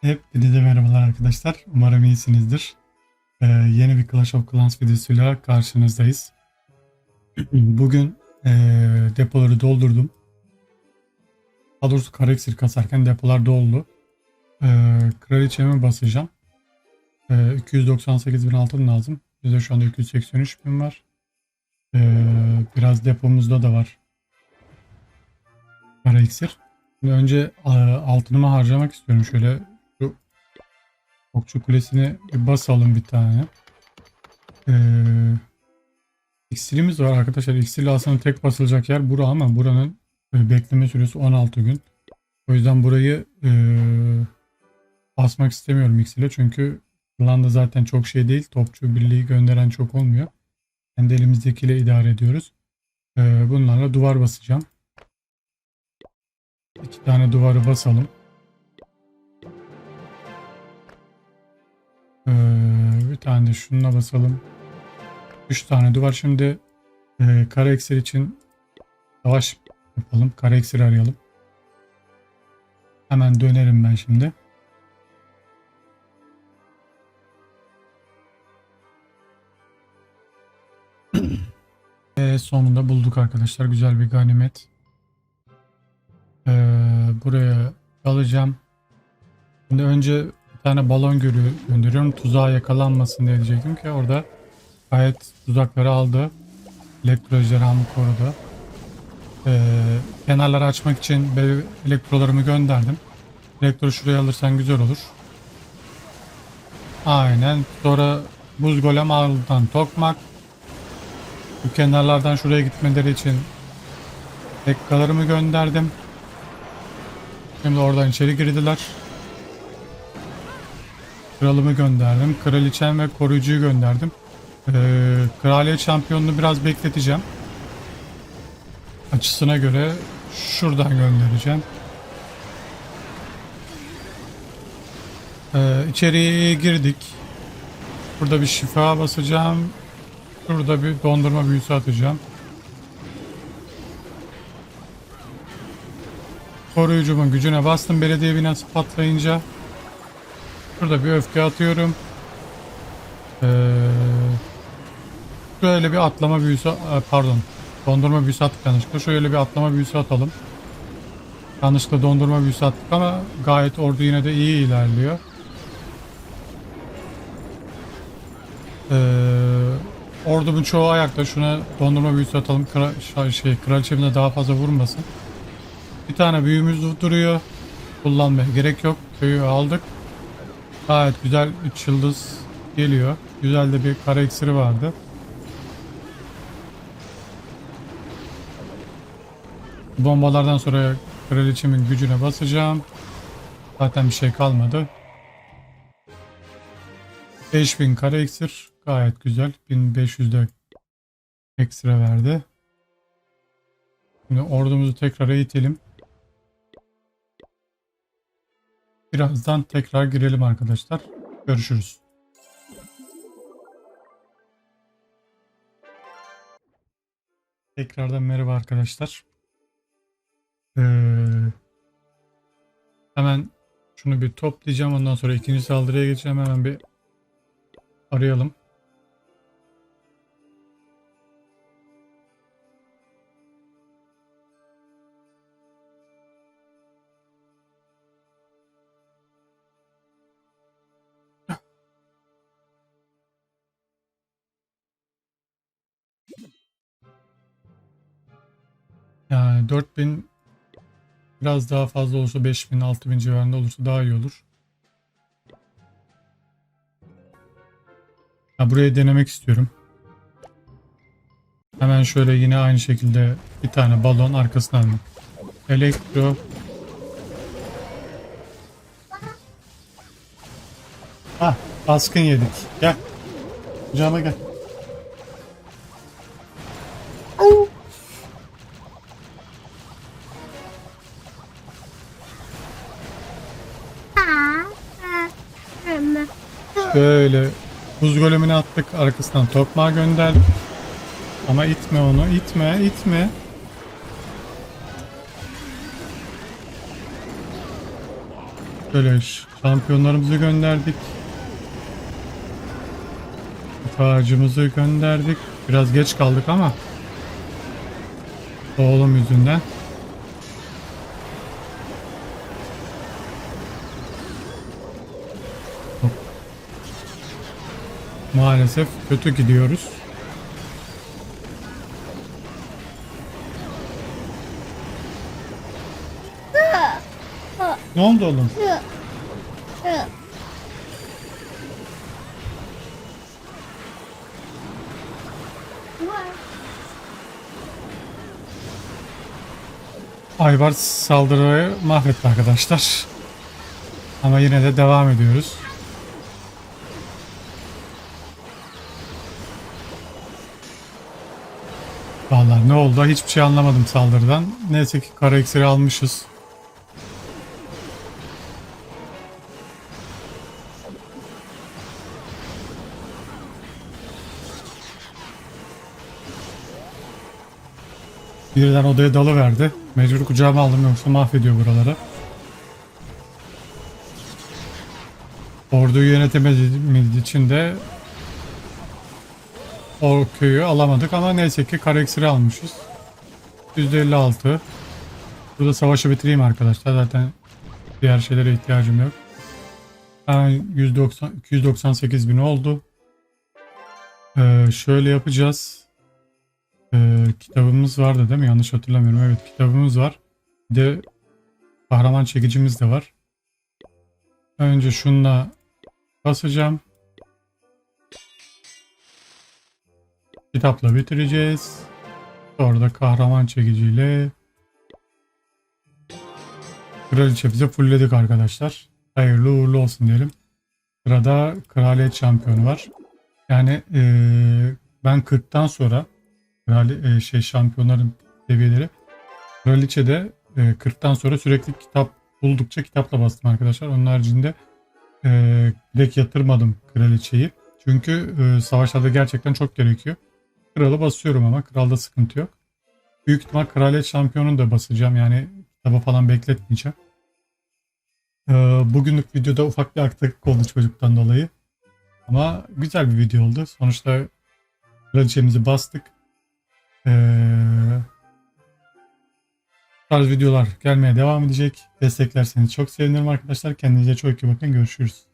Hepinize merhabalar arkadaşlar. Umarım iyisinizdir. Ee, yeni bir Clash of Clans videosuyla karşınızdayız. Bugün ee, depoları doldurdum. Daha doğrusu kareksir kasarken depolar doldu. Ee, kraliçeme basacağım. Ee, 298 bin altın lazım. Bizde şu anda 283 bin var. Ee, biraz depomuzda da var. Kareksir. Şimdi önce a, altınımı harcamak istiyorum. Şöyle okçu kulesini bir basalım bir tane. Ee, iksirimiz var arkadaşlar. İksirle aslında tek basılacak yer bura ama buranın e, bekleme süresi 16 gün. O yüzden burayı e, basmak istemiyorum iksirle. Çünkü klanda zaten çok şey değil. Topçu birliği gönderen çok olmuyor. Kendi elimizdekiyle idare ediyoruz. E, bunlarla duvar basacağım. İki tane duvarı basalım. Tane de şununla basalım. Üç tane duvar. Şimdi e, kare eksir için savaş yapalım. Kare eksir arayalım. Hemen dönerim ben şimdi. Ve sonunda bulduk arkadaşlar. Güzel bir ganimet. Ee, buraya alacağım. Şimdi önce tane balon görüyor, gönderiyorum. Tuzağa yakalanmasın diye diyecektim ki orada gayet tuzakları aldı. Elektro korudu. Ee, kenarları açmak için elektrolarımı gönderdim. Elektro şuraya alırsan güzel olur. Aynen. Sonra buz golem altından tokmak. Bu kenarlardan şuraya gitmeleri için dakikalarımı gönderdim. Şimdi oradan içeri girdiler. Kralımı gönderdim. Kraliçem ve koruyucuyu gönderdim. Ee, kraliyet şampiyonunu biraz bekleteceğim. Açısına göre şuradan göndereceğim. Ee, içeriye girdik. Burada bir şifa basacağım. Şurada bir dondurma büyüsü atacağım. Koruyucumun gücüne bastım belediye binası patlayınca. Burada bir öfke atıyorum. Ee, şöyle bir atlama büyüsü e, pardon dondurma büyüsü attık yanlışlıkla. Şöyle bir atlama büyüsü atalım. Yanlışlıkla dondurma büyüsü attık ama gayet ordu yine de iyi ilerliyor. Ee, ordumun çoğu ayakta. Şuna dondurma büyüsü atalım. Kra şey, kraliçemle daha fazla vurmasın. Bir tane büyümüz duruyor. Kullanmaya gerek yok. Köyü aldık. Gayet güzel 3 yıldız geliyor. Güzel de bir kara iksiri vardı. Bombalardan sonra kraliçemin gücüne basacağım. Zaten bir şey kalmadı. 5000 kara iksir. Gayet güzel. 1500 de ekstra verdi. Şimdi ordumuzu tekrar eğitelim. Birazdan tekrar girelim arkadaşlar. Görüşürüz. Tekrardan merhaba arkadaşlar. Ee, hemen şunu bir toplayacağım. Ondan sonra ikinci saldırıya geçeceğim. Hemen bir arayalım. Yani 4000 biraz daha fazla olursa 5000 6000 civarında olursa daha iyi olur. Ha, burayı denemek istiyorum. Hemen şöyle yine aynı şekilde bir tane balon arkasına alın. Elektro. Ha, baskın yedik. Gel. Kucağıma gel. Böyle buz golemini attık arkasından tokmağa gönderdik. Ama itme onu itme itme. Şöyle şampiyonlarımızı gönderdik. Tacımızı gönderdik. Biraz geç kaldık ama oğlum yüzünden. Maalesef kötü gidiyoruz. Ne oldu oğlum? Aybar saldırıyı mahvetti arkadaşlar. Ama yine de devam ediyoruz. Vallahi ne oldu hiçbir şey anlamadım saldırıdan. Neyse ki kara iksiri almışız. Birden odaya dalı verdi. Mecbur kucağıma aldım yoksa mahvediyor buraları. Orduyu yönetemediğimiz için de o köyü alamadık ama neyse ki kara iksiri almışız. %56. Burada savaşı bitireyim arkadaşlar. Zaten diğer şeylere ihtiyacım yok. Hemen 190, 298 bin oldu. Ee, şöyle yapacağız. Ee, kitabımız vardı değil mi? Yanlış hatırlamıyorum. Evet kitabımız var. Bir de kahraman çekicimiz de var. Önce şunla basacağım. Kitapla bitireceğiz. Sonra da kahraman çekiciyle Kraliçe bize fullledik arkadaşlar. Hayırlı uğurlu olsun diyelim. Sırada kraliyet şampiyonu var. Yani eee, ben 40'tan sonra krali, eee, şey şampiyonların seviyeleri kraliçede eee 40'tan sonra sürekli kitap buldukça kitapla bastım arkadaşlar. Onun haricinde eee direkt yatırmadım kraliçeyi. Çünkü eee, savaşlarda gerçekten çok gerekiyor. Kralı basıyorum ama kralda sıkıntı yok. Büyük ihtimal kraliyet şampiyonunu da basacağım. Yani kitaba falan bekletmeyeceğim. Ee, bugünlük videoda ufak bir aksaklık oldu çocuktan dolayı. Ama güzel bir video oldu. Sonuçta kraliçemizi bastık. Ee, tarz videolar gelmeye devam edecek. Desteklerseniz çok sevinirim arkadaşlar. Kendinize çok iyi bakın. Görüşürüz.